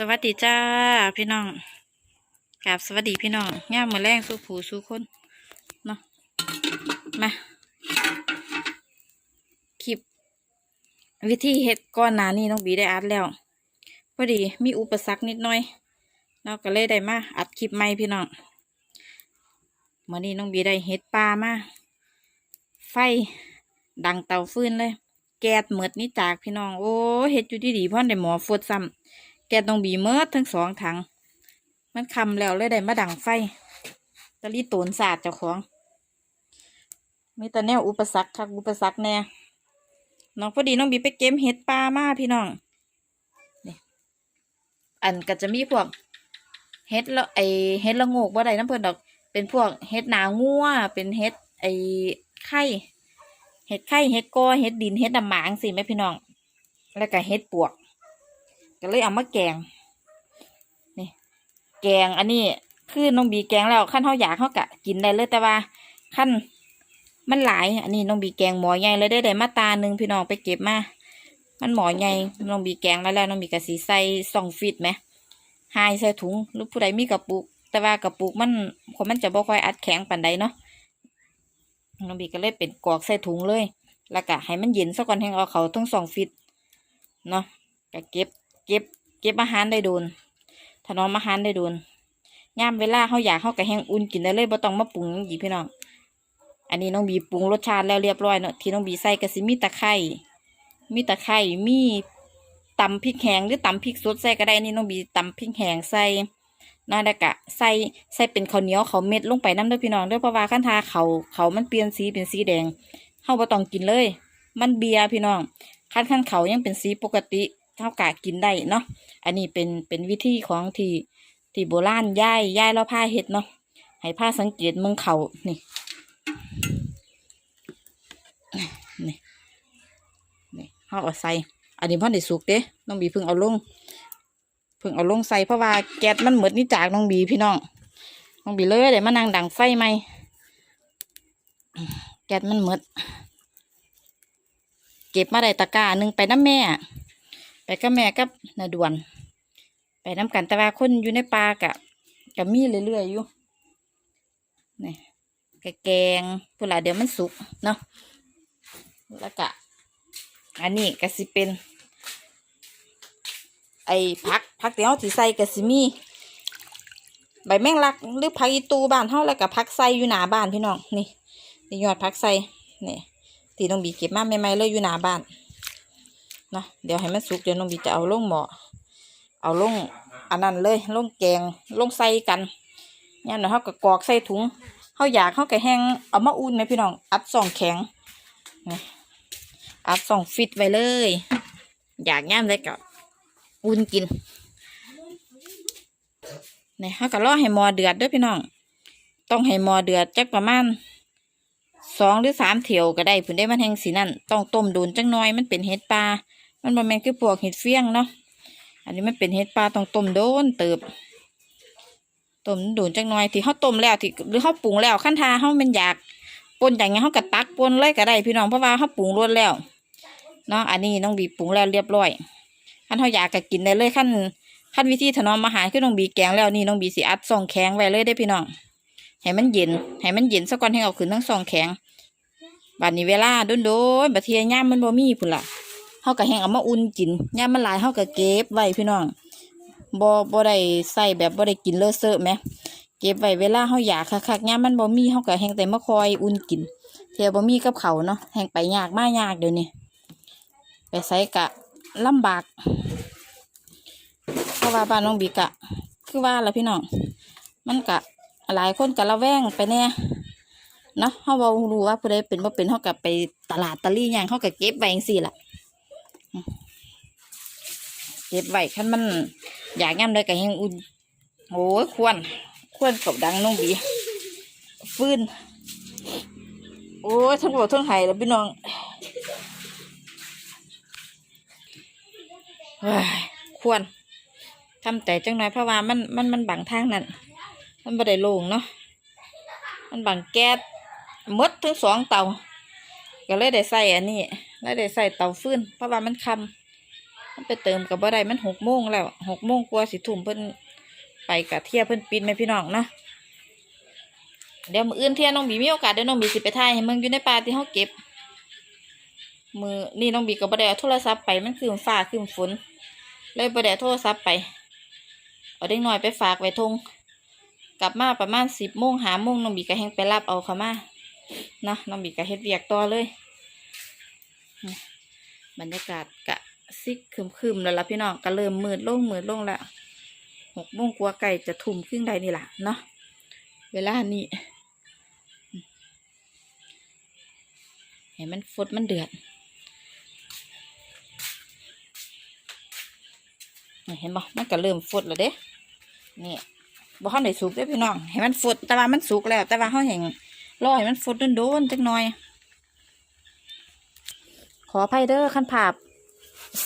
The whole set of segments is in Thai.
สวัสดีจ้าพี่น้องกราบสวัสดีพี่น้องย่ามมือแรงสู้ผูสู้คนเนาะมาคลิป วิธีเฮ็ดก้อนหนานี่น้องบีได้อัดแล้วพอดีมีอุปสรรคนิดหน่อยเราก็เลยได้มาอัดคลิปใหม่พี่น้องเมื่อนี้น้องบีได้เฮ็ดปลามาไฟดังเตาฟืนเลย แก๊สเหมือดนี่จากพี่น้องโอ้เฮ็ดอยู่ดีๆพ่อนได้หมอฟดซ้ำ แกต้องบีเมิดทั้งสองถัง มันคำแล้วเลยได้มาดังไฟตะลีตูนศาสตร์เจ้าของ มีแต่แนวอุปสรรคคักอุปสรรคแน่น้องพอดีน้องบีไปเก็บเห็ดปลามาพี่น้องนี่อันก็จะมีพวกเห็ดละไอเห็ดละโงกบ่ได้น้ำเพิ่นดอก เป็นพวกเห็ดหนางัวเป็นเห็ดไอไข่เห็ดไข่เห็ดกอเห็ดดินเห็ดดำหมางสิแม่พี่น้อง แล้วก็เห็ดปวก ก็เลยเอามาแกง นี่ แกงอันนี้คือน้องบีแกงแล้วขั้นเขาอยากเขากะกินได้เลยแต่ว่าขั้นมันหลาย อันนี้น้องบีแกงหมอใหญ่เลยได้ได้มาตาหนึ่งพี่น้องไปเก็บมา มันหมอใหญ่น้องบีแกงแล้วแล้วน้องบีกะสีใส่สองฟิตไหมหายใส่ถุงหรือผู้ใดมีกระปุก แต่ว่ากระปุกมันคนมันจะบ่ค่อยอัดแข็งปานใดเนาะน้องบีก็เลยเป็นกอกใส่ถุงเลย แล้วก็ให้มันเย็นซะก่อนให้เอาเขาทั้งสองฟิตเนาะก็เก็บ เก็บเก็บอาหารได้โดน ถนอมอาหารได้โดนย่ามเวลาเขาอยากเขาก็แห้งอุ่นกินได้เลยบ่ต้องมาปรุงหยังอีกพี่น้อง อันนี้น้องบีปรุงรสชาติแล้วเรียบร้อยเนาะ ที่น้องบีใส่ก็สิมีตะไคร้มีตะไคร้มีตำพริกแห้งหรือตำพริกสดใส่ก็ได้นี่น้องบีตำพริกแห้งใส่นั่นแหละกะใส่ใส่เป็นข้าวเหนียวข้าเม็ดลงไปน้ำเด้อพี่น้องเด้อเพราะว่าขั้นทาเขาเขามันเปลี่ยนสีเป็นสีแดงเฮาบ่ต้องกินเลย มันเบียร์พี่น้องขั้นขั้นเขายังเป็นสีปกติ เท่ากะกินได้เนาะอันนี้เป็นเป็นวิธีของที่ที่โบราณย่ายย่ายแล้วผ้าเห็ดเนาะให้ผ้าสังเกตมืองเขานี่นี่นี่เขาเอาใส่อันนี้พ่อได้สุกเด้น้องบีเพิ่งเอาลงเพิ่งเอาลงใส่เพราะว่าแก๊สมันหมดนี่จากน้องบีพี่น้องน้องบีเลยเดี๋ยวมานั่งดังไฟไหมแก๊สมันหมดเก็บมาได้ตะกร้าหนึ่งไปน้ำแม่ ไปกับแม่กับนาดวน ไปน้ำกันแต่ว่าคนอยู่ในป่ากะกะมีเรื่อยๆอยู่นี่กะแกงเวลาเดี๋ยวมันสุกเนาะแล้วกะอันนี้ก็สิเป็น ไอ้พักพักเดี๋ยวสิใส่กะสิมีใบแมงลักหรือผักอีตูบ้านเฮาแล้วก็ผักใส่อยู่หนาบ้านพี่น้องนี่นี่ยอดผักใส่นี่ที่น้องบีเก็บมาใหม่ๆเลยอยู่หนาบ้าน นะเดี๋ยวให้มันสุกเดี๋ยวน้องบีจะเอาลงหม้อเอาลงอันนั้นเลยลงแกงลงใส่กันเนี่ยเดี๋ยวเขาก็กอกใส่ถุงเขาอยากเขาก็แห้งเอามาอุ่นไหมพี่น้องอัดสองแข็งนี่อัดสองฟิตไว้เลย อยากย่ามได้ก็อุ่นกินนี่เขาก็รอให้หมอเดือดด้วยพี่น้อง ต้องให้หมอเดือดจักประมาณสองหรือสามเถียวก็ได้ผุนได้มันแห้งสีนั่นต้องต้มโดนจังน้อยมันเป็นเห็ดปลา มันบ่แมนคือพวกเห็ดเฟี้ยงเนาะ อันนี้มันเป็นเห็ดปลาต้องต้มโดนเติบ ต้มโดนจังน้อยที่เขาต้มแล้วที่หรือเขาปรุงแล้วขั้นทาเขามันอยากปนอย่างเงี้ยเขาก็ตักปนเลยก็ได้พี่น้องเพราะว่าเขาปรุงรสแล้วเนาะอันนี้น้องบีปรุงแล้วเรียบร้อยขั้นเขาอยากก็กินได้เลยขั้นขั้นวิธีถนอมอาหารคือน้องบีแกงแล้วนี่น้องบีสิอัดซองแข็งไว้เลยได้พี่น้องให้มันเย็นให้มันเย็นสักก่อนให้เอาขึ้นทั้งซองแข็งบัดนี้เวลาโดนโดนบัดเทียย่ามมันบ่มีพุ่นล่ะ เฮาก็แห้งเอามาอุ่นกินย่ามมันหลายเฮาก็เก็บไว้พี่น้องบ่บ่ได้ใส่แบบบ่ได้กินเลอะเซอะแหมเก็บไว้เวลาเฮาอยากคักๆย่ามมันบ่มีเฮาก็แห้งแต่มาคอยอุ่นกินเทียบ่มีกับเขาเนาะแห้งไปยากมากยากเดี๋ยวนี้ไปใส่กะลำบากเพราะว่าบ้านน้องบีกะ คือว่าละพี่น้องมันกะหลายคนกะระแวงไปแน่เนาะเขาบอกรู้ว่าผู้ใดเป็นบ่เป็นเขากับไปตลาดตะลี่อย่างเขากับเก็บไว้จังซี่ล่ะ เก็บไว้คันมัน อยากย่ำได้ก็ยังอุ่นโอ้ยควรควรกับดังน้องบีฟื้นโอ้ยทั้งหมดทั้งไห้แล้วพี่น้องเฮ้ยควรทำแต่จังหน่อยเพราะว่ามันมันมันบังทางนั่นมันบ่ได้โล่งเนาะมันบังแก๊สมดทั้งสองเตา ก็เลยได้ใส่อันนี้เลยได้ใส่เตาฟืนเพราะว่ามันคำมันไปเติมกับบ่ได้มันหกโมงแล้วหกโมงกว่าสิทุ่มเพิ่นไปกะเทียเพิ่นปิดไหมพี่น้องนะเดี๋ยวมืออื่นเที่ยน้องบีมีโอกาสเดี๋ยวน้องบีสิไปถ่ายให้มึงอยู่ในป่าที่เขาเก็บ มือนี่น้องบีก็บ่ได้เอาโทรศัพท์ไปมันคือฟ้าคือฝน เลยบ่ได้โทรศัพท์ไปเอาเด็กน้อยไปฝากไว้ทงกลับมาประมาณสิบโมงหาโมงน้องบีก็แฮงไปรับเอาเขามา นาะน้องบีก็เฮ็ดเวียกต่อเลย บรรยากาศกะซิกคึมๆแล้วล่ะพี่น้องก็เริ่มมืดลงมืดลงแล้วหกโมงกว่าไก่จะทุ่มครึ่งใดนี่ล่ะเนาะเวลานี้เห็นมันฟดมันเดือดเห็นบ่มันก็เริ่มฟดแล้วเด้นี่บ่เข้าในสุกเด้พี่น้องให้มันฟดแต่ว่ามันสุกแล้ว แต่ว่าเขาเห็น รอให้มันฟดโดนๆจักหน่อย ขออภัยเด้อขั้นภาพ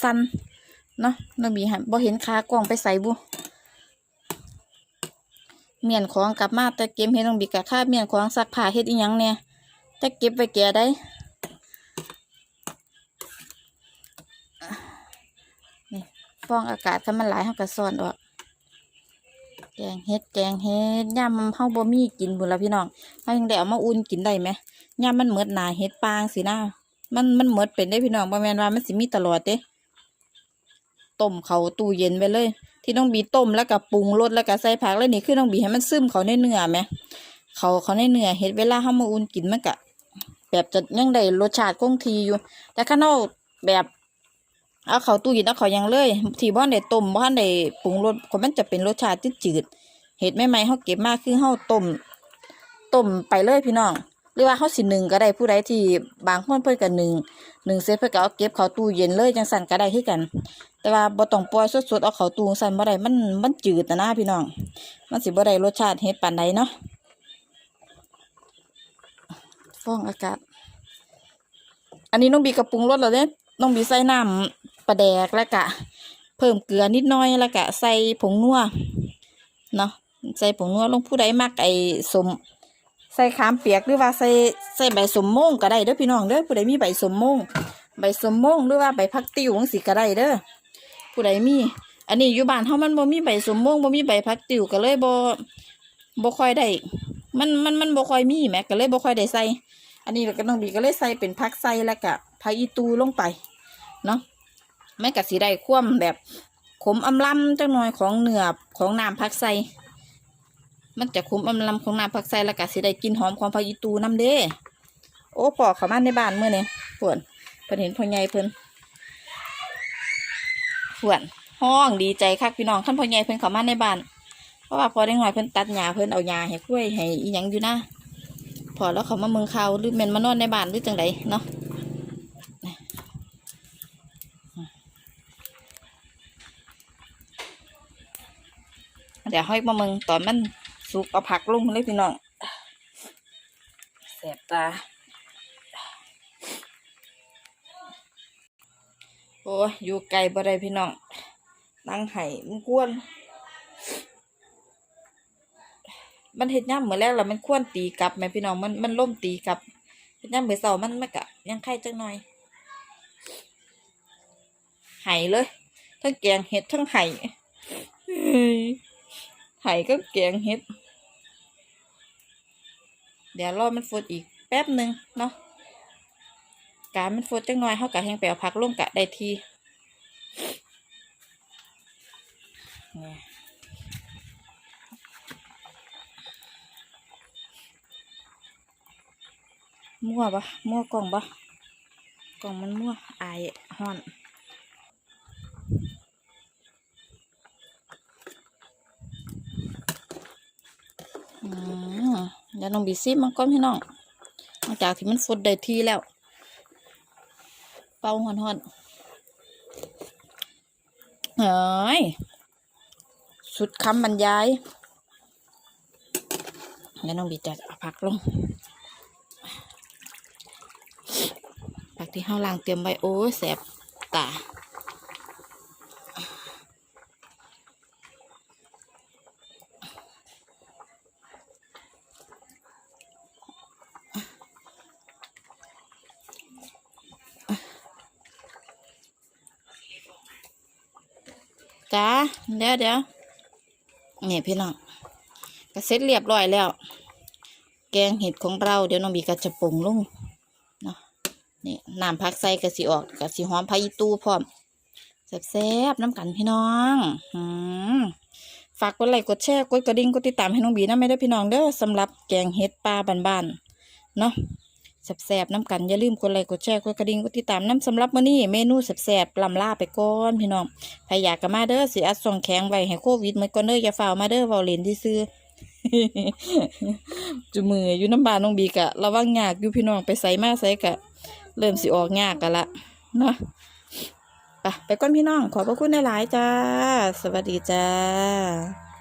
สั้นเนาะน้องบีหันบ่เห็นขากล้องไปใส่บุเมียนของกลับมาแต่เกมเห็นน้องบีกะค่าเมียนของซักผ้าเฮ็ดอีหยังเนี่ยแต่เก็บไว้แก่ได้นี่ฟองอากาศถ้ามันหลายเฮาก็ซ่อนออก งเฮ็ดแกงเฮ็ดย่ามเฮาบ่มีกินบุญละพี่น้องเฮายังได้เอามาอุ่นกินได้ไหมย่ามมันเหมือดหนาเฮ็ดปางสินะมันมันเหมดเป็นได้พี่น้องบ่แม่นว่ามันสิมีตลอดเด้ต้มเขาตู้เย็นไว้เลย ที่น้องบีต้มแล้วก็ปรุงรสแล้วก็ใส่ผักแล้วนี่คือน้องบีให้มันซึมเขาในเนื้อไหมเขาเขาในเนื้อเฮ็ดเวลาเฮามาอุ่นกินมันก็แบบจะยังได้รสชาติคงทีอยู่ แต่ข้างนอกแบบ เอาเขาตู้เย็นเอาเขายังเลยที่บ้านได้ต้มบ้านได้ปรุงรสก็มันจะเป็นรสชาติจืดๆเห็ดใหม่ๆเฮาเก็บมากคือเฮาต้มต้มไปเลยพี่น้องหรือว่าเขาสิหนึ่งก็ได้ผู้ใดที่บางคนเพิ่นก็หนึ่งหนึ่งเสร็จเพิ่นก็เอาเก็บเขาตู้เย็นเลยจังสั่นก็ได้คือกัน แต่ว่าบ่ต้องปล่อยสดๆเอาเขาตู้สั่นบ่ได้มันมันจืดนะนะพี่น้องมันสิบ่ได้รสชาติเฮ็ดปานใดเนาะฟองอากาศ อันนี้น้องบีกระปรุงรสแล้วเด้น้องบีใส่น้ำ ปลาแดกแล้วก็เพิ่มเกลือนิดน่อยแล้วก็ใส่ผงนัวเนาะใส่ผงนัวลงผู้ใดมักไอ้สมใส่ขามเปียกหรือว่าใส่ใส่ใบสมโมงก็ได้เด้อพี่น้องเด้อผู้ใดมีใบสมโมงใบสมโมงหรือว่าใบพักติ้วจังสิก็ได้เด้อผู้ใดมี อันนี้อยู่บ้านเฮามันบ่มีใบสมโมงบ่มีใบพักติ้วก็เลยบ่บ่ค่อยได้มันมันมันบ่ค่อยมีแหมก็เลยบ่ค่อยได้ใส่อันนี้ก็น้องบีก็เลยใส่เป็นผักใส่แล้วก็ผักอีตูลงไปเนาะ มันก็สิได้ความแบบขมอำลำจังหน่อยของเนื้อของน้ำผักใส่มันจะคุ้มอำลำของน้ำผักใส่แล้วก็สิได้กินหอมของผักอีตูน้ำเด้โอ้ปอกเขามาในบ้านเมื่อนี่ปวดเพิ่นเห็นพ่อใหญ่เพิ่นปวดห้องดีใจคักพี่น้องขั้นพ่อใหญ่เพิ่นเขามาในบ้านเพราะว่าพอได้หน่อยเพิ่นตัดหญ้าเพิ่นเอาหญ้าให้กล้วยให้อีหยังอยู่นะพอแล้วเขามาเมืองเขาหรือแม่นมานอนในบ้านหรือจังไดเนาะ เดี๋ยวห้อยมาเมืองตอนมันสุกเอาผักลงเลยพี่น้องแสบตา โอ้ยอยู่ไกลบ่ได้พี่น้องนั่งไห้มันกวน มันเห็ดย่ำเหมือนแรกแล้วมันควรตีกลับไหมพี่น้องมันมันล่มตีกลับเห็ดย่ำเหมือนเสามันไม่กะยังไข่จังหน่อยไห้เลย ทั้งแกงเห็ดทั้งไห้ ไห่ก็แกงเห็ด เดี๋ยวรอมันฟดอีกแป๊บหนึ่งเนาะการมันฟดจังหน่อยเขากะแห้งไปเอาพักลงกะได้ทีนี่มั่วปะมั่วกล่องปะกล่องมันมั่วอายห่อน อืมเดี๋ยวน้องบีซิมันก้อนพี่น้องหลังจากที่มันฟดได้ทีแล้ว เป่าหอนหอนเฮ้ยสุดคำบรรยายเดี๋ยวน้องบีจะเอาผักลงผักที่ห้าล้างเตรียมไว้โอ้แสบตา จ้าเดี๋ยวเดี๋ยวนี่พี่น้องก็เสร็จเรียบร้อยแล้ว แกงเห็ดของเราเดี๋ยวน้องบีก็จะปรุงลงเนาะนี่น้ำพักใส่กะสิออกกะสิหอมพายิตูพร้อมแซ่บๆน้ำกันพี่น้องอืมฝากกดไลค์กดแชร์กดกระดิ่งกดติดตามให้น้องบีนะไม่ได้พี่น้องเด้อสำหรับแกงเห็ดปลาบ้านๆเนาะ แซ่บๆน้ำกันอย่าลืมกดไลค์กดแชร์กดกระดิ่งกดติดตามน้ำสำหรับมื้อนี้เมนูแซ่บๆลำลาไปก่อนพี่น้องใครอยากก็มาเด้อสิอัดส่องแข็งไว้ให้โควิดหมันก่อนเด้ออย่าฝ่ามาเด้อเว้าเล่นซื่อจุมืออยู่น้ำบานน้องบีกะระวังยากอยู่พี่น้องไปใส่มาใส่กะ เริ่มสิออกยากกันละเนาะไปไปก่อนพี่น้อง ขอบพระคุณหลายๆจ้า สวัสดีจ้า